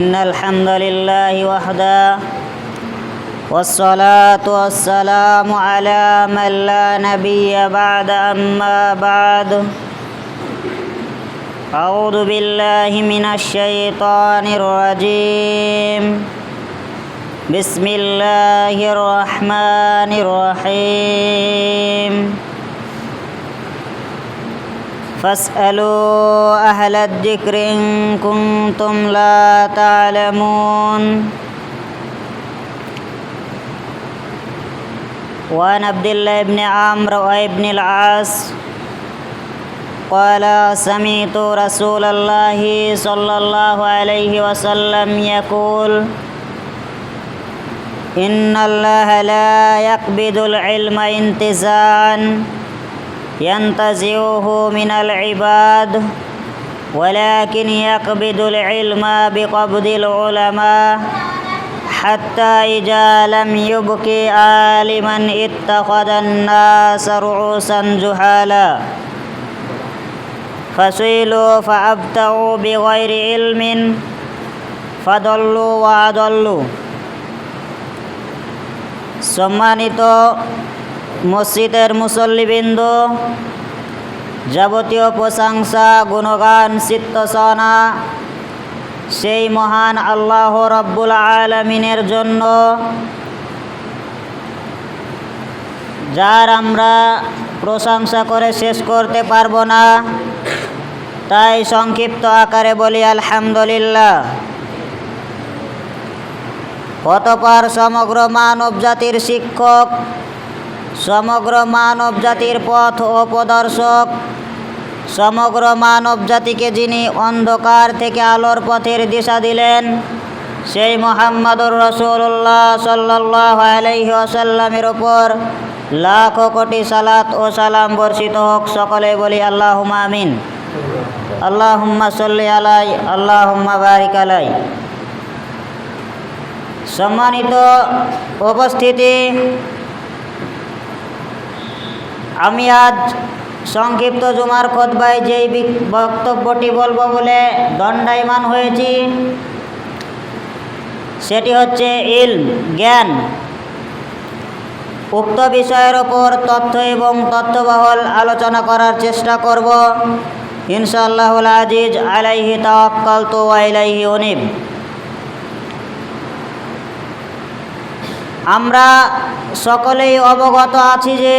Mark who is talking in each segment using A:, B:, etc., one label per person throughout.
A: إن الحمد لله وحده والصلاة والسلام على من لا نبي بعد أما بعد. أعوذ بالله من الشيطان الرجيم. بسم الله الرحمن الرحيم. فاسألوا أهل الذكر إن كنتم لا تعلمون. وعن عبد الله بن عمرو وابن العاص قال سمعت رسول الله صلى الله عليه وسلم يقول إن الله لا يقبض العلم انتزاعا. ينتزعه من العباد ولكن يقبض العلم بقبض العلماء حتى إذا لم يبق عالما اتخذ الناس رؤوسا جهالا فسئلوا فأبتعوا بغير علم فضلوا وأضلوا সম্মানিত মসজিদের মুসল্লিবৃন্দ, যাবতীয় প্রশংসা, গুণগান, চিত্তসনা, সেই মহান আল্লাহ রব্বুল আলমিনের জন্য, যার আমরা প্রশংসা করে শেষ করতে পারব না, তাই সংক্ষিপ্ত আকারে বলি, আলহামদুলিল্লাহ। অতপর সমগ্র মানব জাতির শিক্ষক সমগ্র মানব জাতির পথ ও প্রদর্শক। সমগ্র মানব জাতিকে যিনি অন্ধকার থেকে আলোর পথের দিশা দিলেন, সেই মোহাম্মদুর রসুল্লাহ সাল্লাহ আলহি আসাল্লামের ওপর লাখো কোটি সালাত ও সালাম বর্ষিত হোক সকলে বলি আল্লাহ আমিন। আল্লাহ সল্লি আলাই আল্লাহ বারিক আলাই। সম্মানিত উপস্থিতি আমি আজ সংক্ষিপ্ত জুমার খোদবায় যেই বক্তব্যটি বলব বলে দণ্ডায়মান হয়েছি, সেটি হচ্ছে ইল জ্ঞান। উক্ত বিষয়ের ওপর তথ্য এবং তথ্যবহল আলোচনা করার চেষ্টা করব। ইনশাআল্লাহ আজিজ, আলাইহি তাওয়াক্কাল তো আলাইহি অনিব আমরা সকলেই অবগত আছি যে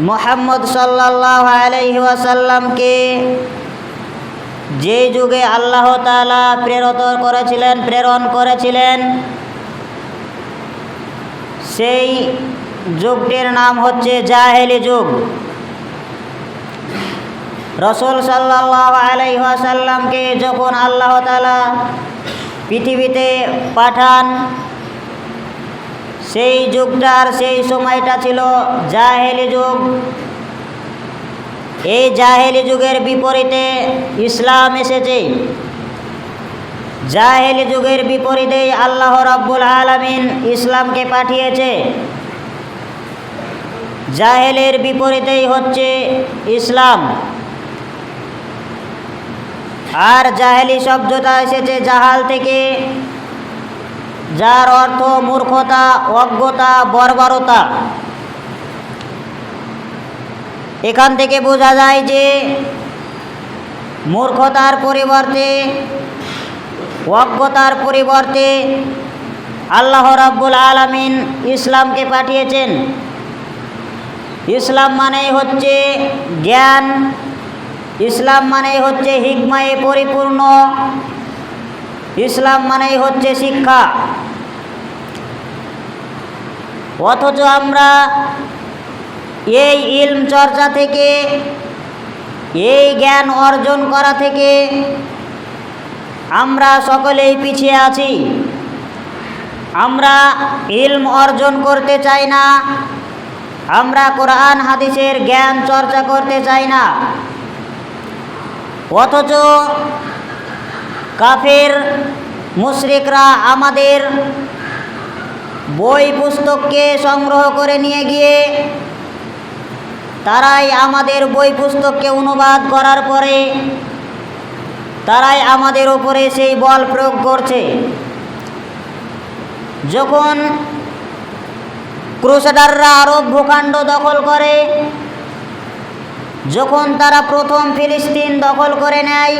A: মোহাম্মদ সাল্লাহ আলহি ওয়াসাল্লামকে যে যুগে আল্লাহ তালা প্রেরত করেছিলেন, প্রেরণ করেছিলেন, সেই যুগটির নাম হচ্ছে জাহেলি যুগ। রসুল সাল্লাহ ওয়াসাল্লামকে যখন আল্লাহ তালা পৃথিবীতে পাঠান সেই যুগটার সেই সময়টা ছিল জাহেলি যুগ। এই জাহেলি যুগের বিপরীতে ইসলাম এসেছে। জাহেলি যুগের বিপরীতে আল্লাহ রাব্বুল আলমিন ইসলামকে পাঠিয়েছে। জাহেলের বিপরীতেই হচ্ছে ইসলাম। আর জাহেলি শব্দটা এসেছে জাহাল থেকে যার অর্থ মূর্খতা, অজ্ঞতা, বর্বরতা। এখান থেকে বোঝা যায় যে মূর্খতার পরিবর্তে, অজ্ঞতার পরিবর্তে আল্লাহ রাব্বুল আলমিন ইসলামকে পাঠিয়েছেন। ইসলাম মানেই হচ্ছে জ্ঞান, ইসলাম মানেই হচ্ছে হিকমায়ে পরিপূর্ণ, ইসলাম মানেই হচ্ছে শিক্ষা। অথচ আমরা এই ইলম চর্চা থেকে, এই জ্ঞান অর্জন করা থেকে আমরা সকলেই পিছিয়ে আছি। আমরা ইলম অর্জন করতে চাই না, আমরা কোরআন, হাদিসের জ্ঞান চর্চা করতে চাই না। অথচ কাফের, মুশরিকরা আমাদের বই পুস্তককে সংগ্রহ করে নিয়ে গিয়ে তারাই আমাদের বই পুস্তককে অনুবাদ করার পরে তারাই আমাদের ওপরে সেই বল প্রয়োগ করছে। যখন ক্রুসেডাররা আরব ভূখণ্ড দখল করে, যখন তারা প্রথম ফিলিস্তিন দখল করে নেয়,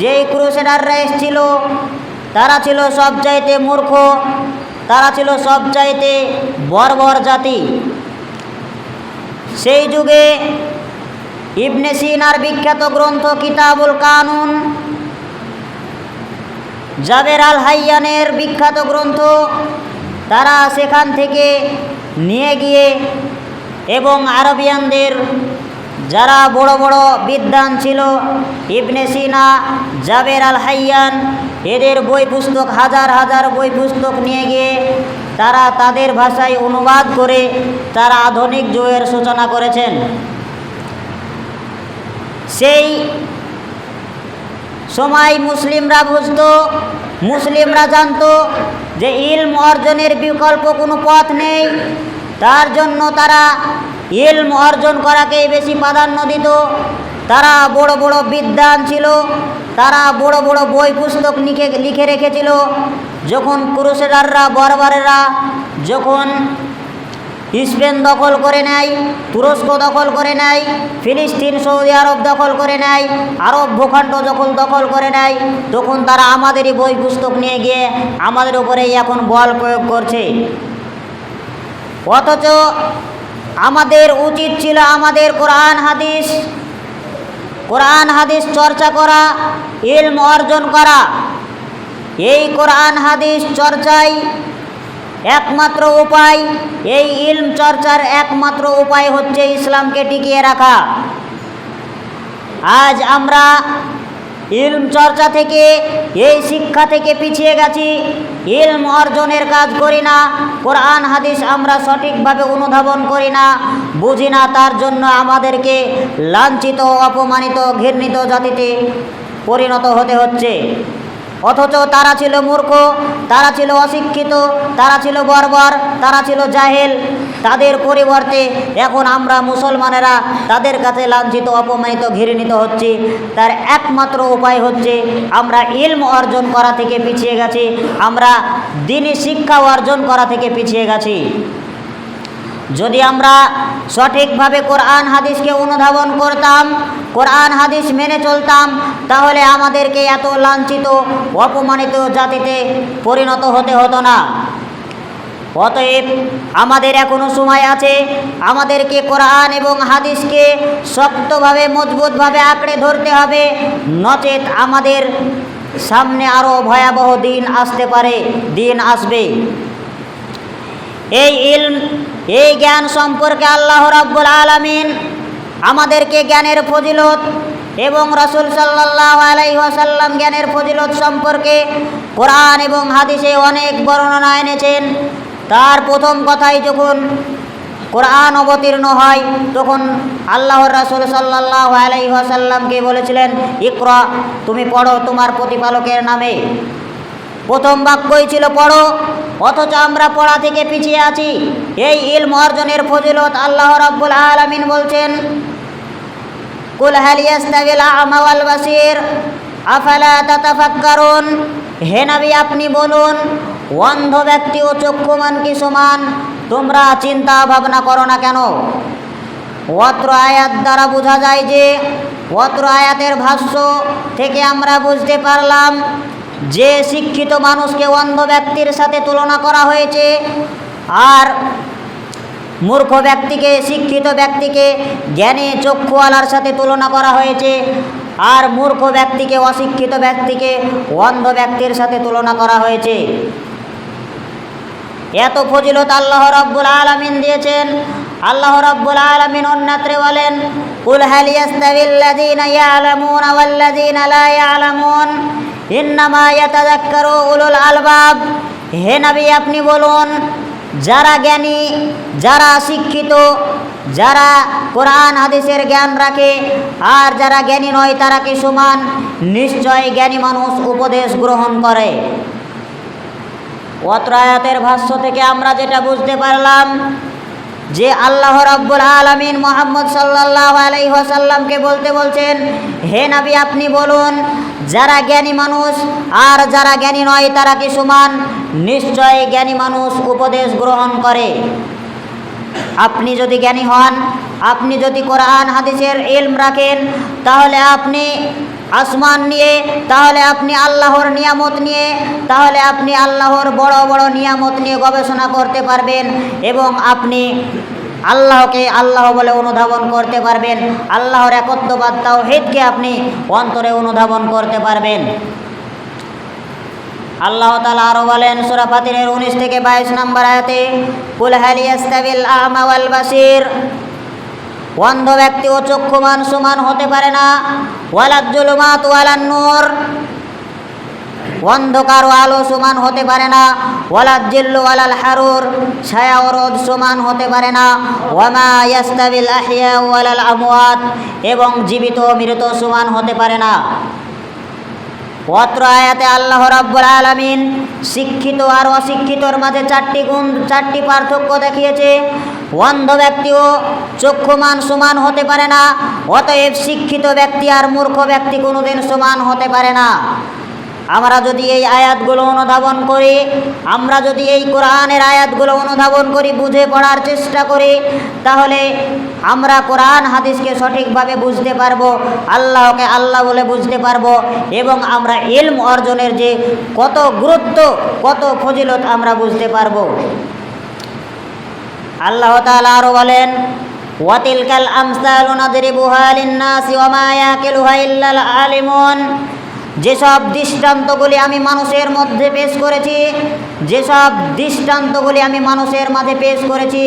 A: যেই ক্রুসেডাররা এসেছিল, তারা ছিল সবচাইতে মূর্খ। তারা ছিল সবচাইতে বর্বর জাতি। সেই যুগে ইবনে সিনার বিখ্যাত গ্রন্থ কিতাবুল কানুন, জাবের আল হাইয়ানের বিখ্যাত গ্রন্থ, তারা সেখান থেকে নিয়ে গিয়ে এবং আরবিয়ানদের যারা বড় বড় বিদ্বান ছিল, ইবনে সিনা, জাবের আল হাইয়ান এদের বই পুস্তক, হাজার হাজার বই পুস্তক নিয়ে গিয়ে তারা তাদের ভাষায় অনুবাদ করে তারা আধুনিক যুগের সূচনা করেছেন। সেই সময় মুসলিমরা বুঝত, মুসলিমরা জানত যে ইলম অর্জনের বিকল্প কোনো পথ নেই, তার জন্য তারা ইলম অর্জন করাকেই বেশি প্রাধান্য দিত। তারা বড় বড় বিদ্বান ছিল, তারা বড় বড় বই পুস্তক লিখে লিখে রেখেছিল। যখন ক্রুসেডাররা বরবারেরা যখন স্পেন দখল করে নেয়, তুরস্ক দখল করে নেয়, ফিলিস্তিন, সৌদি আরব দখল করে নেয়, আরব ভূখণ্ড যখন দখল করে নেয়, তখন তারা আমাদেরই বই পুস্তক নিয়ে গিয়ে আমাদের উপরেই এখন বল প্রয়োগ করছে। অথচ আমাদের উচিত ছিল আমাদের কোরআন হাদিস। কোরআন হাদিস চর্চা করা, ইলম অর্জন করা। এই কোরআন হাদিস চর্চায় একমাত্র উপায়, এই ইলম চর্চার একমাত্র উপায় হচ্ছে ইসলামকে টিকিয়ে রাখা। আজ আমরা ইলম চর্চা থেকে, এই শিক্ষা থেকে পিছিয়ে গেছি। ইলম অর্জনের কাজ করি না, কোরআন, হাদিস আমরা সঠিকভাবে অনুধাবন করি না। বুঝি না তার জন্য আমাদেরকে লাঞ্ছিত, অপমানিত, ঘৃণিত জাতিতে পরিণত হতে হচ্ছে। অথচ তারা ছিল মূর্খ, তারা ছিল অশিক্ষিত, তারা ছিল বর্বর, তারা ছিল জাহেল। তাদের পরিবর্তে এখন আমরা মুসলমানেরা তাদের কাছে লাঞ্ছিত, অপমানিত, ঘৃণিত হচ্ছি। তার একমাত্র উপায় হচ্ছে আমরা ইলম অর্জন করা থেকে পিছিয়ে গেছি, আমরা দিনী শিক্ষা অর্জন করা থেকে পিছিয়ে গেছি। যদি আমরা সঠিকভাবে কোরআন হাদিসকে অনুধাবন করতাম, কোরআন হাদিস মেনে চলতাম, তাহলে আমাদেরকে এত লাঞ্ছিত, অপমানিত জাতিতে পরিণত হতে হতো না। অতএব আমাদের এখনও সময় আছে, আমাদেরকে কোরআন এবং হাদিসকে শক্তভাবে, মজবুতভাবে আঁকড়ে ধরতে হবে, নচেত আমাদের সামনে আরও ভয়াবহ দিন আসতে পারে, দিন আসবে। এই ইলম, এই জ্ঞান সম্পর্কে আল্লাহ রাব্বুল আলামিন আমাদেরকে জ্ঞানের ফজিলত এবং রসুল সাল্লাহ আলাইসাল্লাম জ্ঞানের ফজিলত সম্পর্কে কোরআন এবং হাদিসে অনেক বর্ণনা এনেছেন। তার প্রথম কথাই যখন কোরআন অবতীর্ণ হয়, তখন আল্লাহর রাসুল সাল্লাহ আলাইসাল্লামকে বলেছিলেন, ইকরা, তুমি পড়ো তোমার প্রতিপালকের নামে। প্রথম বাক্যই ছিল পড়ো, অথচ আমরা পড়া থেকে পিছিয়ে আছি। এই ইলম অর্জনের ফজিলত আল্লাহ রাব্বুল আলামিন বলছেন, কুল হালিয়াস্তাবিল হে নবী, আপনি বলুন, অন্ধ ব্যক্তি ও চক্ষুমান কি সমান? তোমরা চিন্তা ভাবনা করো না কেন? অত্র আয়াত দ্বারা বোঝা যায় যে, অত্র আয়াতের ভাষ্য থেকে আমরা বুঝতে পারলাম যে শিক্ষিত মানুষকে অন্ধ ব্যক্তির সাথে তুলনা করা হয়েছে, আর মূর্খ ব্যক্তিকে, শিক্ষিত ব্যক্তিকে, জ্ঞানী চক্ষুওয়ালার সাথে তুলনা করা হয়েছে, আর মূর্খ ব্যক্তিকে, অশিক্ষিত ব্যক্তিকে অন্ধ ব্যক্তির সাথে তুলনা করা হয়েছে। এত ফজিলত আল্লাহ রব্বুল আলমিন দিয়েছেন আল্লাহ রব্বুল আলমিন অন্যত্রে বলেন, কুল হালিয়াস্তাবিল্লাযীনা ইয়ালামুনা ওয়াল্লাযীনা লা ইয়ালামুন? ইন্নামা ইয়াতাযাক্কারু উলুল আলবাব। হে নবী, আপনি বলুন, যারা জ্ঞানী, যারা শিক্ষিত, যারা কোরআন, হাদিসের জ্ঞান রাখে, আর যারা জ্ঞানী নয়, তারা কি সমান? নিশ্চয় জ্ঞানী মানুষ উপদেশ গ্রহণ করে। অত্র আয়াতের ভাষ্য থেকে আমরা যেটা বুঝতে পারলাম যে আল্লাহ রাব্বুল আলামিন মোহাম্মদ সাল্লাল্লাহু আলাইহি ওয়াসাল্লামকে বলতে বলছেন, হে নবী, আপনি বলুন, যারা জ্ঞানী মানুষ আর যারা জ্ঞানী নয়, তারা কি সমান? নিশ্চয় জ্ঞানী মানুষ উপদেশ গ্রহণ করে। আপনি যদি জ্ঞানী হন, আপনি যদি কোরআন, হাদিসের এলম রাখেন, তাহলে আপনি আসমান নিয়ে, তাহলে আপনি আল্লাহর নিয়ামত নিয়ে, তাহলে আপনি আল্লাহর বড় বড় নিয়ামত নিয়ে গবেষণা করতে পারবেন এবং আপনি আল্লাহকে আল্লাহ বলে অনুধাবন করতে পারবেন। আল্লাহর একত্ববাদ তাওহীদকে আপনি অন্তরে অনুধাবন করতে পারবেন। আল্লাহ তালা আরও বলেন, সুরা ফাতিরের উনিশ থেকে বাইশ নম্বর আয়াতে, কুল হালিয়াস্তাবিল আহমা বাসির অন্ধ ব্যক্তি ও চক্ষুমান সমান হতে পারে না। ওয়ালাদ জুলুমাত ওয়ালান নূর। অন্ধকার ও আলো সমান হতে পারে না। ওয়ালাদ জিল্লু ওয়ালাল হারুর। ছায়া ও রোদ সমান হতে পারে না। ওয়ামা ইয়াস্তাবিল আহিয়া ওয়ালাল আমওয়াত। এবং জীবিত মৃত সমান হতে পারে না। অত্র আয়াতে আল্লাহ রাব্বুল আলামিন শিক্ষিত আর অশিক্ষিতর মাঝে চারটি গুণ, চারটি পার্থক্য দেখিয়েছে। অন্ধ ব্যক্তিও চক্ষুমান সমান হতে পারে না, অতএব শিক্ষিত ব্যক্তি আর মূর্খ ব্যক্তি কোনোদিন সমান হতে পারে না। আমরা যদি এই আয়াতগুলো অনুধাবন করি, আমরা যদি এই কোরআনের আয়াতগুলো অনুধাবন করি, বুঝে পড়ার চেষ্টা করি, তাহলে আমরা কোরআন হাদিসকে সঠিকভাবে বুঝতে পারব, আল্লাহকে আল্লাহ বলে বুঝতে পারব, এবং আমরা ইলম অর্জনের যে কত গুরুত্ব, কত ফজিলত আমরা বুঝতে পারব। আল্লাহ তাআলা আরও বলেন ওয়াতিলকাল আমসালু নাদরিবুহা লিন-নাসি ওয়া মা ইয়াকিলুহা ইল্লাল আলিমুন। যেসব দৃষ্টান্তগুলি আমি মানুষের মধ্যে পেশ করেছি, যেসব দৃষ্টান্তগুলি আমি মানুষের মাঝে পেশ করেছি,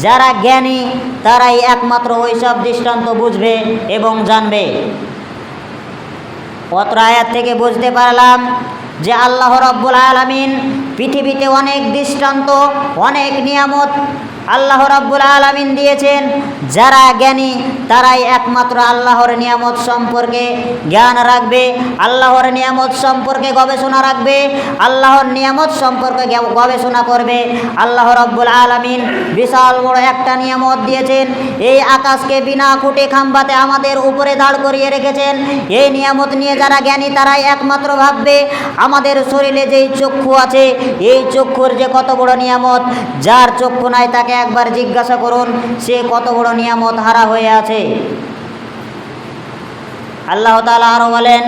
A: যারা জ্ঞানী, তারাই একমাত্র ওইসব দৃষ্টান্ত বুঝবে এবং জানবে। অত্র আয়াত থেকে বুঝতে পারলাম যে আল্লাহ রব্বুল আলমিন পৃথিবীতে অনেক দৃষ্টান্ত, অনেক নিয়ামত আল্লাহ রব্বুল আলমিন দিয়েছেন, যারা জ্ঞানী তারাই একমাত্র আল্লাহর নিয়ামত সম্পর্কে জ্ঞান রাখবে, আল্লাহর নিয়ামত সম্পর্কে গবেষণা রাখবে, আল্লাহর নিয়ামত সম্পর্কে গবেষণা করবে। আল্লাহ রব্বুল আলমিন বিশাল বড় একটা নিয়ামত দিয়েছেন, এই আকাশকে বিনা খুঁটে খাম্বাতে আমাদের উপরে দাঁড় করিয়ে রেখেছেন। এই নিয়ামত নিয়ে যারা জ্ঞানী তারাই একমাত্র ভাববে, আমাদের শরীরে যেই চক্ষু আছে, এই চক্ষুর যে কত বড় নিয়ামত, যার চক্ষু নাই তাকে একবার জিজ্ঞাসা করুন, সে কত বড় নিয়ামত হারা হয়ে আছে। আল্লাহ তালা আরও বলেন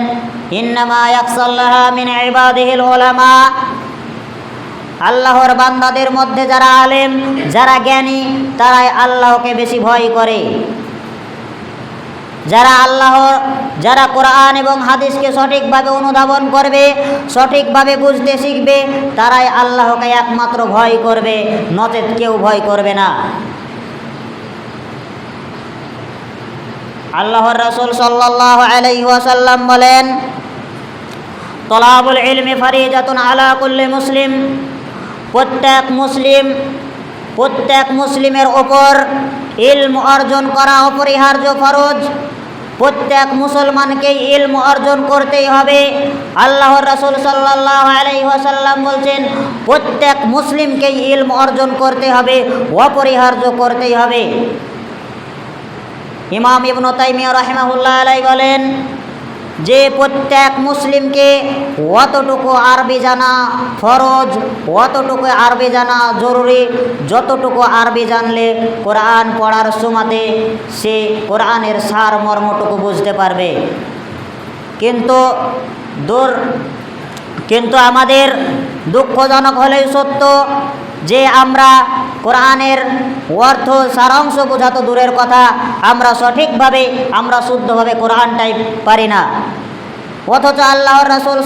A: আল্লাহর বান্দাদের মধ্যে যারা আলেম, যারা জ্ঞানী, তারাই আল্লাহকে বেশি ভয় করে। যারা আল্লাহ, যারা কোরআন এবং হাদিসকে সঠিকভাবে অনুধাবন করবে, সঠিকভাবে বুঝতে শিখবে, তারাই আল্লাহকে একমাত্র ভয় করবে নচেত কেউ ভয় করবে না। আল্লাহর রসুল সাল্লাহ আলাইহি ওয়াসাল্লাম বলেন, তলাবুল ইলমি ফারিজাতুন আলা কুল্লি মুসলিম। প্রত্যেক মুসলিম, প্রত্যেক মুসলিমের ওপর ইলম অর্জন করা অপরিহার্য ফরজ। প্রত্যেক মুসলমানকে ইলম অর্জন করতেই হবে। আল্লাহর রাসূল সাল্লাহ আলাইসাল্লাম বলছেন, প্রত্যেক মুসলিমকে ইলম অর্জন করতে হবে, অপরিহার্য করতেই হবে। ইমাম ইবনু তাইমিয়া রহমাহুল্লাহ আলাই বলেন যে প্রত্যেক মুসলিমকে অতটুকু আরবি জানা ফরজ, অতটুকু আরবি জানা জরুরি, যতটুকু আরবি জানলে কোরআন পড়ার সময়তে সে কোরআনের সার মর্মটুকু বুঝতে পারবে। কিন্তু দূর, কিন্তু আমাদের দুঃখজনক হলেই সত্য যে আমরা কোরআনের অর্থ, সারাংশ বোঝা তো দূরের কথা। আমরা সঠিকভাবে, আমরা শুদ্ধভাবে কোরআনটাই পারি না। অথচ আল্লাহর রাসূল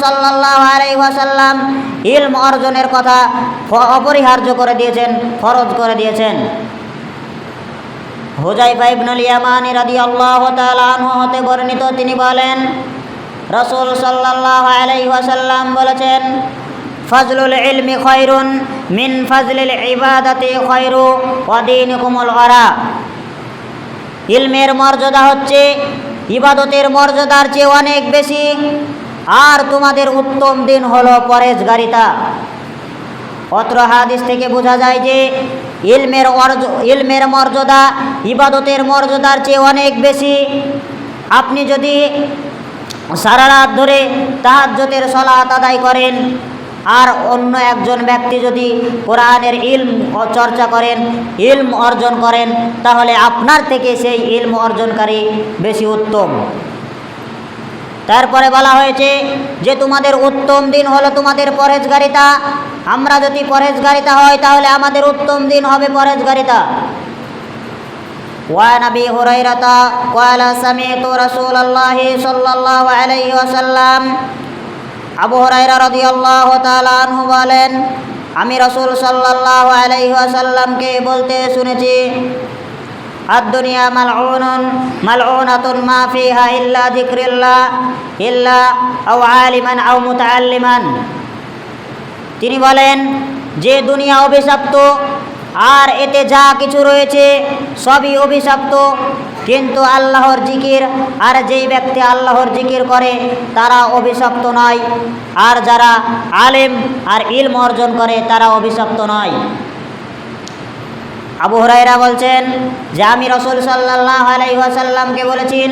A: আলাইহি ওয়াসাল্লাম ইলম অর্জনের কথা অপরিহার্য করে দিয়েছেন, ফরজ করে দিয়েছেন। হুজাইফা ইবনুল ইয়ামানি রাদিয়াল্লাহু তাআলা আনহু হতে বর্ণিত, তিনি বলেন, রাসূল সাল্লাল্লাহু আলাইহি ওয়াসাল্লাম বলেছেন ফজলুল ইলমি খয়রুন মিন ফজলিল ইবাদাতি খয়রু ওয়া দীনুকুমুল ওয়ারা ইলমের মর্যাদা হচ্ছে, ইবাদতের মর্যাদার চেয়ে অনেক বেশি। আর তোমাদের উত্তম দিন হলো পরেজগারিতা অত্র হাদিস থেকে বোঝা যায় যে, ইলমের অর্জ ইলমের মর্যাদা ইবাদতের মর্যাদার চেয়ে অনেক বেশি। আপনি যদি সারা রাত ধরে তাহাজ্জতের সলাত আদায় করেন আর অন্য একজন ব্যক্তি যদি কোরআনের ইলম ও চর্চা করেন ইলম অর্জন করেন তাহলে আপনার থেকে সেই ইলম অর্জনকারী বেশি উত্তম তারপরে বলা হয়েছে যে তোমাদের উত্তম দিন হলো তোমাদের পরেজগারিতা আমরা যদি পরেজগারিতা হয় তাহলে আমাদের উত্তম দিন হবে পরেজগারিতা وعن ابي هريره قال سمعت رسول الله صلى الله عليه وسلم আবু হরাইরা রদিয়াল্লাহ তালানহু বলেন, আমি রসুল সাল্লাহ আলাইসাল্লামকে বলতে শুনেছি আর দুনিয়া মালউনুন, মালউনাতুন মা ফিহা ইল্লা যিকরিল্লাহ, ইল্লা আও আলিমান আও মুতাআল্লিমান। তিনি বলেন, যে দুনিয়া অভিশাপ্ত আর এতে যা কিছু রয়েছে, সবই অভিশপ্ত। কিন্তু আল্লাহর জিকির, আর যেই ব্যক্তি আল্লাহর জিকির করে, তারা অভিশপ্ত নয়। আর যারা আলেম আর ইলম অর্জন করে, তারা অভিশপ্ত নয়। আবু হরাইরা বলছেন, যে আমি রসুল সাল্লাহ আলাইসাল্লামকে বলেছেন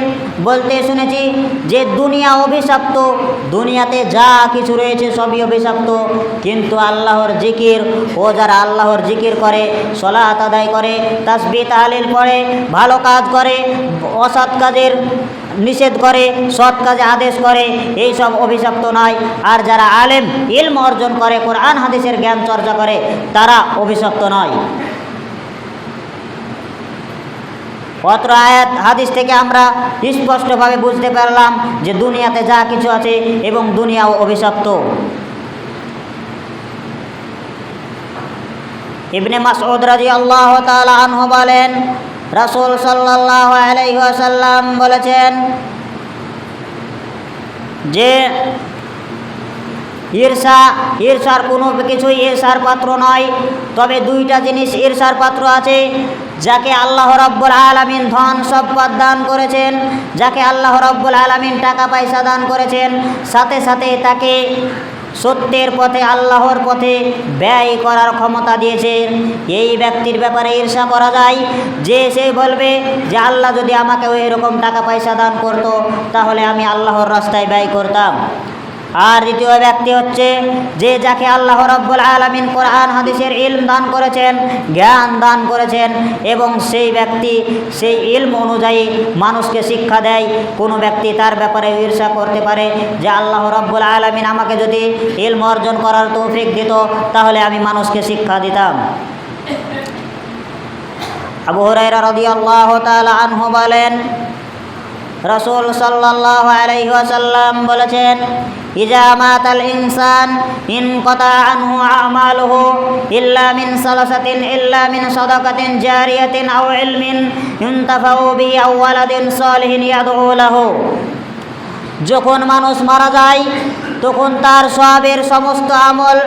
A: বলতে শুনেছি যে দুনিয়া অভিশাপ্ত, দুনিয়াতে যা কিছু রয়েছে সবই অভিশাপ্ত, কিন্তু আল্লাহর জিকির ও যারা আল্লাহর জিকির করে, সলাত আদায় করে তাসবি তাহলিল পড়ে, ভালো কাজ করে, অসৎ কাজের নিষেধ করে, সৎ কাজে আদেশ করে, এই সব অভিশপ্ত নয়। আর যারা আলেম, ইলম অর্জন করে, কোরআন, হাদিসের জ্ঞান চর্চা করে, তারা অভিশপ্ত নয়। অত্র আয়াত, হাদিস থেকে আমরা স্পষ্টভাবে বুঝতে পারলাম যে দুনিয়াতে যা কিছু আছে এবং দুনিয়াও অভিশপ্ত। ইবনে মাসউদ রাদিয়াল্লাহু তাআলা আনহু বলেন, রাসূল সাল্লাল্লাহু আলাইহি ওয়াসাল্লাম বলেছেন যে ঈর্ষা, ঈর্ষার কোনো কিছুই ঈর্ষার পাত্র নয়। তবে দুইটা জিনিস ঈর্ষার পাত্র আছে, যাকে আল্লাহ রব্বুল আলমিন ধন, সম্পদ দান করেছেন, যাকে আল্লাহ রব্বুল আলমিন টাকা, পয়সা দান করেছেন, সাথে সাথে তাকে সত্যের পথে, আল্লাহর পথে ব্যয় করার ক্ষমতা দিয়েছেন। এই ব্যক্তির ব্যাপারে ঈর্ষা করা যায়। যে সে বলবে যে, আল্লাহ যদি আমাকে ওই রকম টাকা, পয়সা দান করতো, তাহলে আমি আল্লাহর রাস্তায় ব্যয় করতাম। আর দ্বিতীয় ব্যক্তি হচ্ছে যে যাকে আল্লাহ রব্বুল আলমিন কোরআন, হাদিসের ইলম দান করেছেন, জ্ঞান দান করেছেন এবং সেই ব্যক্তি সেই ইলম অনুযায়ী মানুষকে শিক্ষা দেয়, কোনো ব্যক্তি তার ব্যাপারে ঈর্ষা করতে পারে যে আল্লাহ রব্বুল আলমিন আমাকে যদি ইলম অর্জন করার তৌফিক দিত, তাহলে আমি মানুষকে শিক্ষা দিতাম। আবু হরাইরা আল্লাহ তাআলা আনহু বলেন রসুল সাল্লাহ আলাইসাল্লাম বলেছেন ইজা মাতাল ইনসান ইন কতা আনহু আমালুহু ইল্লা মিন সালাসাতিন ইল্লা মিন সাদাকাতিন জারিয়াতিন আও ইলমিন ইউনতাফাউ বিহি আও ওয়ালাদিন সালিহিন ইয়াদউ লাহু যখন মানুষ মারা যায়, তখন তার সবের সমস্ত আমল,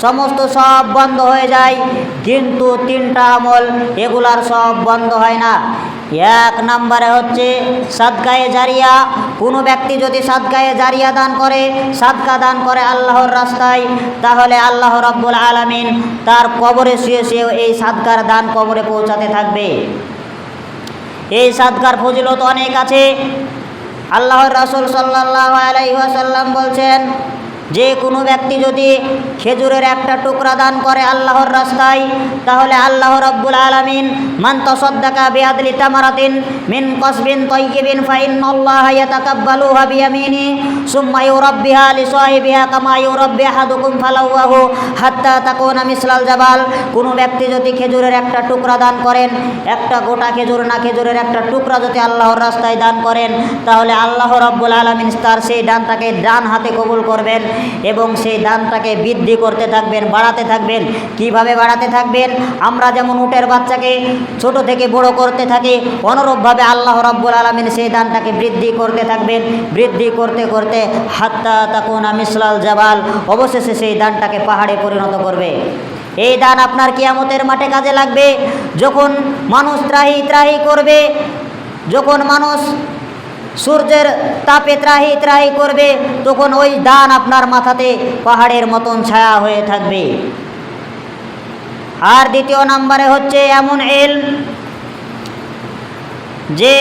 A: সমস্ত সব বন্ধ হয়ে যায়। কিন্তু তিনটা আমল, এগুলার সব বন্ধ হয় না। এক নম্বরে হচ্ছে সাদকায়ে জারিয়া। কোনো ব্যক্তি যদি সাদকায়ে জারিয়া দান করে, সাদকা দান করে আল্লাহর রাস্তায়, তাহলে আল্লাহ রব্বুল আলমিন তার কবরে শুয়ে শুয়ে এই সাদকার দান কবরে পৌঁছাতে থাকবে। এই সাদকার ফজিলত অনেক আছে। আল্লাহর রাসুল সাল্লাহ আলাইহাসাল্লাম বলছেন যে কোনো ব্যক্তি যদি খেজুরের একটা টুকরা দান করে আল্লাহর রাস্তায়, তাহলে আল্লাহ রব্বুল আলমিন, মান তসদ্দাকা বিয়াদলি তামারাতিন মিন কসবিন তৈকিবিন ফাইন আল্লাহ ইয়াতাকাব্বালু হাবিয়ামিনি সুম্মা ইউরাব্বিহা লিসাহিবিহা কামা ইউরাব্বি আহাদুকুম হাত্তা তাকুনা মিসলাল জাবাল। কোনো ব্যক্তি যদি খেজুরের একটা টুকরা দান করেন, একটা গোটা খেজুর না খেজুরের একটা টুকরা যদি আল্লাহর রাস্তায় দান করেন, তাহলে আল্লাহ রব্বুল আলমিন তার সেই দানটাকে ডান হাতে কবুল করবেন। এবং সেই দানটাকে বৃদ্ধি করতে থাকবেন, বাড়াতে থাকবেন। কীভাবে বাড়াতে থাকবেন? আমরা যেমন উটের বাচ্চাকে ছোট থেকে বড় করতে থাকি, অনুরূপভাবে আল্লাহ রব্বুল আলমিন সেই দানটাকে বৃদ্ধি করতে থাকবেন। বৃদ্ধি করতে করতে হাত্তা তাকুন মিসলাল জাবাল, অবশেষে সেই দানটাকে পাহাড়ে পরিণত করবে। এই দান আপনার কিয়ামতের মাঠে কাজে লাগবে। যখন মানুষ ত্রাহি ত্রাহি করবে, যখন মানুষ সূর্যের তাপে ত্রাহি ত্রাহি করবে, তখন ওই দান আপনার মাথাতে পাহাড়ের মতন ছায়া হয়ে থাকবে। আর দ্বিতীয় নম্বরে হচ্ছে এমন এল যে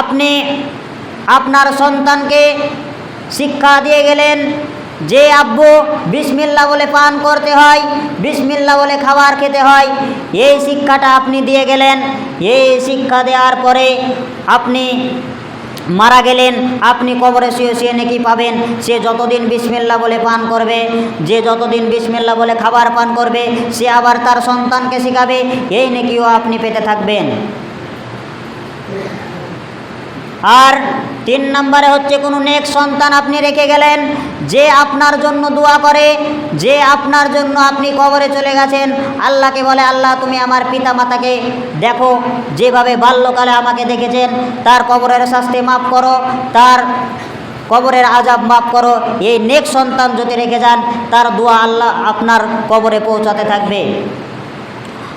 A: আপনি আপনার সন্তানকে শিক্ষা দিয়ে গেলেন, যে আব্বু বিসমিল্লা বলে পান করতে হয়, বিসমিল্লা বলে খাবার খেতে হয়, এই শিক্ষাটা আপনি দিয়ে গেলেন। এই শিক্ষা দেওয়ার পরে আপনি মারা গেলেন, আপনি কবরে শুয়ে শুয়ে নাকি পাবেন। সে যতদিন বিসমিল্লা বলে পান করবে, যে যতদিন বিসমিল্লা বলে খাবার পান করবে, সে আবার তার সন্তানকে শেখাবে, এই নাকিও আপনি পেতে থাকবেন। আর তিন নম্বরে হচ্ছে কোনো নেক সন্তান আপনি রেখে গেলেন, যে আপনার জন্য দোয়া করে, যে আপনার জন্য আপনি কবরে চলে গেছেন, আল্লাহকে বলে, আল্লাহ, তুমি আমার পিতা মাতাকে দেখো, যেভাবে বাল্যকালে আমাকে দেখেছেন, তার কবরের শাস্তি মাফ করো, তার কবরের আজাব মাফ করো, এই নেক সন্তান যদি রেখে যান, তার দোয়া আল্লাহ আপনার কবরে পৌঁছাতে থাকবে।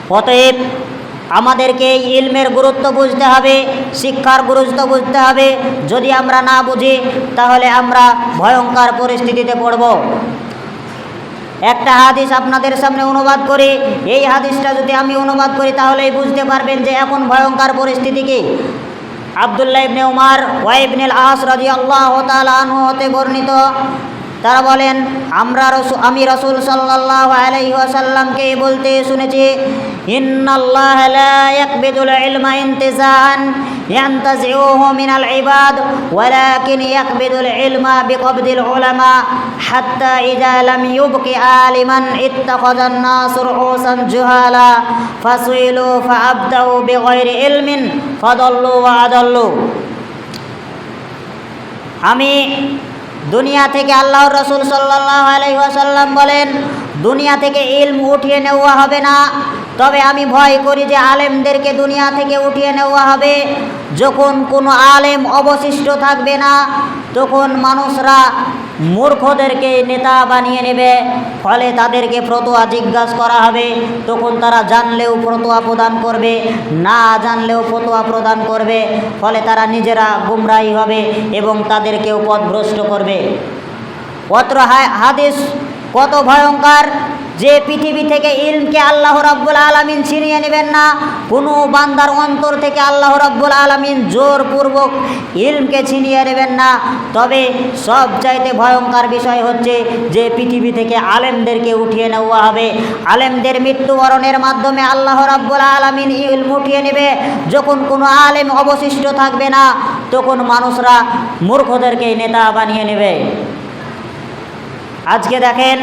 A: অতএব আমাদেরকে ইলমের গুরুত্ব বুঝতে হবে, শিক্ষার গুরুত্ব বুঝতে হবে। যদি আমরা না বুঝি, তাহলে আমরা ভয়ঙ্কর পরিস্থিতিতে পড়ব। একটা হাদিস আপনাদের সামনে অনুবাদ করি। এই হাদিসটা যদি আমি অনুবাদ করি, তাহলেই বুঝতে পারবেন যে এখন ভয়ঙ্কর পরিস্থিতি কি। আবদুল্লাহ ইবনে উমার ওয়াইবনেল আস রাজি আল্লাহ আনহু হতে বর্ণিত তারা বলেন, আমরা রসু, আমি রসুল সাল্লাহ আলাইহি ওয়াসাল্লামকে বলতে শুনেছি, ইন্নাল্লাহ লা ইয়াকবিদুল ইলমা ইন্তিজাআন ইয়ান্তাজিউহু মিনাল ইবাদ, ওয়ালাকিন ইয়াকবিদুল ইলমা বিকবদিল উলামা, হাত্তা ইযা লাম ইউবকি আলিমান ইত্তাখাযান নাসু রুউসান জুহালা, ফাসুইলু ফাআবদাউ বিগয়রি ইলমিন ফাদাল্লু ওয়া আদাল্লু. আমি দুনিয়া থেকে আল্লাহর রসুল সাল্লাহ আলহিহাসাল্লাম বলেন দুনিয়া থেকে ইলম উঠিয়ে নেওয়া হবে না। তবে আমি ভয় করি যে আলেমদেরকে দুনিয়া থেকে উঠিয়ে নেওয়া হবে। যখন কোনো আলেম অবশিষ্ট থাকবে না, তখন মানুষরা মূর্খদেরকে নেতা বানিয়ে নেবে, ফলে তাদেরকে ফতোয়া জিজ্ঞাসা করা হবে। তখন তারা জানলেও ফতোয়া প্রদান করবে, না জানলেও ফতোয়া প্রদান করবে, ফলে তারা নিজেরা গুমরাহি হবে এবং তাদেরকেও পথভ্রষ্ট করবে। অত্র হাদিস কত ভয়ঙ্কর! যে পৃথিবী থেকে ইলমকে আল্লাহ রাব্বুল আলমিন ছিনিয়ে নেবেন না, কোনো বান্দার অন্তর থেকে আল্লাহ রাব্বুল আলমিন জোরপূর্বক ইলমকে ছিনিয়ে নেবেন না। তবে সব চাইতে ভয়ঙ্কর বিষয় হচ্ছে যে পৃথিবী থেকে আলেমদেরকে উঠিয়ে নেওয়া হবে। আলেমদের মৃত্যুবরণের মাধ্যমে আল্লাহ রাব্বুল আলমিন ইলম উঠিয়ে নেবে। যখন কোনো আলেম অবশিষ্ট থাকবে না, তখন মানুষরা মূর্খদেরকে নেতা বানিয়ে নেবে। আজকে দেখেন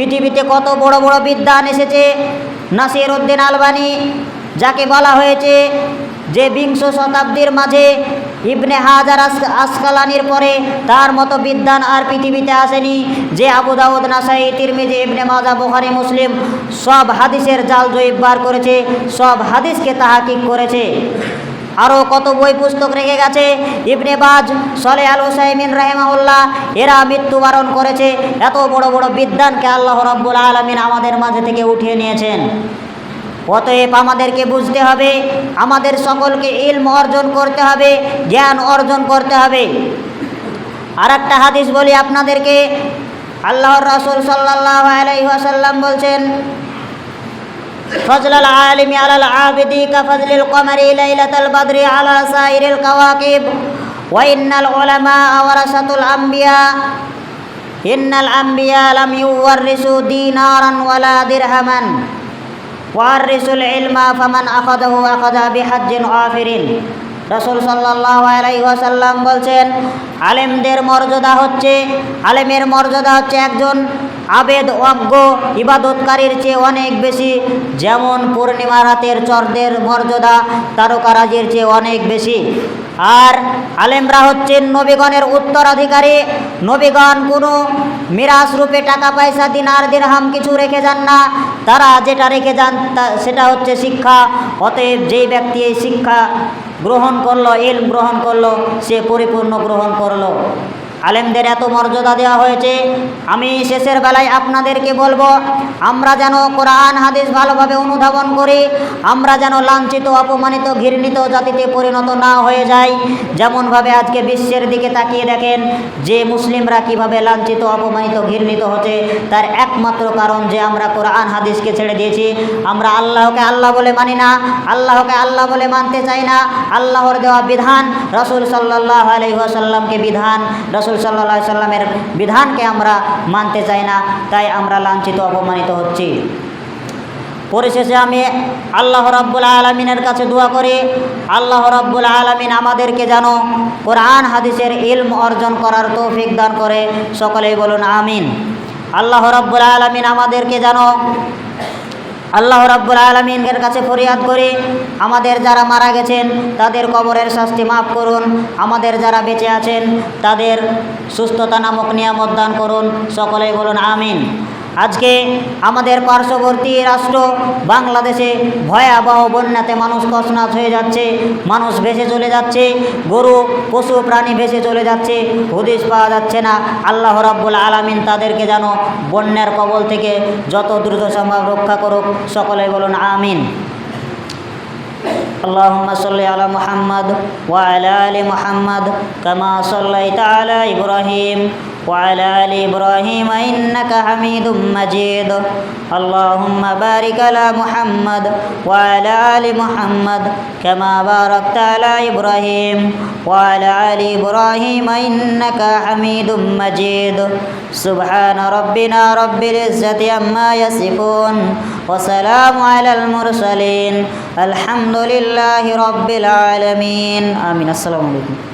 A: পৃথিবীতে কত বড় বড় বিদ্যান এসেছে? নাসির উদ্দিন আলবানি যাকে বলা হয়েছে যে বিংশ শতাব্দীর মাঝে ইবনে হাজার আসকালানির পরে তার মতো বিদ্যান আর পৃথিবীতে আসেনি যে আবু দাউদ, নাসাই, তিরমিজি, ইবনে মাজা, বুখারি, মুসলিম সব হাদিসের জাল জয়ীব বার করেছে, সব হাদিসকে তাহাকিক করেছে। আরও কত বই পুস্তক রেখে গেছে? ইবনে বাজ, সলে আল হুসাইমিন রাহেমাউল্লাহ এরা মৃত্যুবরণ করেছে। এত বড় বড় বিদ্যানকে আল্লাহ রব্বুল আলমিন আমাদের মাঝে থেকে উঠিয়ে নিয়েছেন। অতএব আমাদেরকে বুঝতে হবে, আমাদের সকলকে ইলম অর্জন করতে হবে, জ্ঞান অর্জন করতে হবে। আর একটা হাদিস বলি আপনাদেরকে। আল্লাহর রাসুল সাল্লাহ আলাইসাল্লাম বলছেন فضل العالم على العابد كفضل القمر ليلة البدر على سائر الكواكب وإن العلماء ورثة الأنبياء إن الأنبياء لم يورثوا دينارا ولا درهما ورثوا العلم فمن أخذه أخذ بحج غافر রসুল সাল্লাহ আলাইসাল্লাম বলছেন আলেমদের মর্যাদা হচ্ছে আলেমের মর্যাদা হচ্ছে একজন আবেদ অজ্ঞ ইবাদতকারীর চেয়ে অনেক বেশি। যেমন পূর্ণিমা রাতের চরদের মর্যাদা তারকারাজির চেয়ে অনেক বেশি। আর আলেমরা হচ্ছেন নবীগণের উত্তরাধিকারী। নবীগণ কোনো মিরাস রূপে টাকা পয়সা, দিনার দিরহাম কিছু রেখে যান না। তারা যেটা রেখে যান সেটা হচ্ছে শিক্ষা। অতএব যেই ব্যক্তি এই শিক্ষা গ্রহণ করল এল গ্রহণ করল, সে পরিপূর্ণ গ্রহণ করল। আলেমদের এত মর্যাদা দেওয়া হয়েছে, আমি শেষের বেলায় আপনাদেরকে বলব, আমরা যেন কোরআন, হাদিস ভালোভাবে অনুধাবন করি, আমরা যেন লাঞ্ছিত, অপমানিত, ঘৃণিত জাতিতে পরিণত না হয়ে যাই। যেমনভাবে আজকে বিশ্বের দিকে তাকিয়ে দেখেন, যে মুসলিমরা কীভাবে লাঞ্ছিত, অপমানিত, ঘৃণিত হচ্ছে, তার একমাত্র কারণ যে আমরা কোরআন, হাদিসকে ছেড়ে দিয়েছি। আমরা আল্লাহকে আল্লাহ বলে মানি না, আল্লাহকে আল্লাহ বলে মানতে চাই না, আল্লাহর দেওয়া বিধান, রসুল সাল্লাহ আলহিহাসাল্লামকে বিধান, রসুল সাল্লাহ সাল্লামের বিধানকে আমরা মানতে চাই না, তাই আমরা লাঞ্ছিত, অপমানিত হচ্ছি। পরিশেষে আমি আল্লাহ রাব্বুল আলমিনের কাছে দোয়া করি, আল্লাহ রাব্বুল আলমিন আমাদেরকে যেন কোরআন, হাদিসের ইলম অর্জন করার তৌফিক দান করে, সকলেই বলুন আমিন। আল্লাহ রাব্বুল আলমিন আমাদেরকে যেন আল্লাহ রাব্বুল আলমিনের কাছে ফরিয়াদ করি, আমাদের যারা মারা গেছেন, তাদের কবরের শাস্তি মাফ করুন, আমাদের যারা বেঁচে আছেন, তাদের সুস্থতা নামক নিয়ামত দান করুন, সকলেই বলুন আমিন। আজকে আমাদের পার্শ্ববর্তী রাষ্ট্র বাংলাদেশে ভয়াবহ বন্যাতে মানুষ তছনাছ হয়ে যাচ্ছে মানুষ ভেসে চলে যাচ্ছে গরু পশু প্রাণী ভেসে চলে যাচ্ছে হদিস পাওয়া যাচ্ছে না আল্লাহ রাব্বুল আলামিন তাদেরকে যেন বন্যার কবল থেকে যত দ্রুত সম্ভব রক্ষা করুক সকলে বলুন আমিন اللهم صل على محمد وعلى ال محمد كما صليت على ابراهيم وعلى ال ابراهيم انك حميد مجيد اللهم بارك على محمد وعلى ال محمد كما باركت على ابراهيم وعلى ال ابراهيم انك حميد مجيد سبحان ربنا رب العزه عما يصفون وسلام على المرسلين الحمد لله رب العالمين آمين السلام عليكم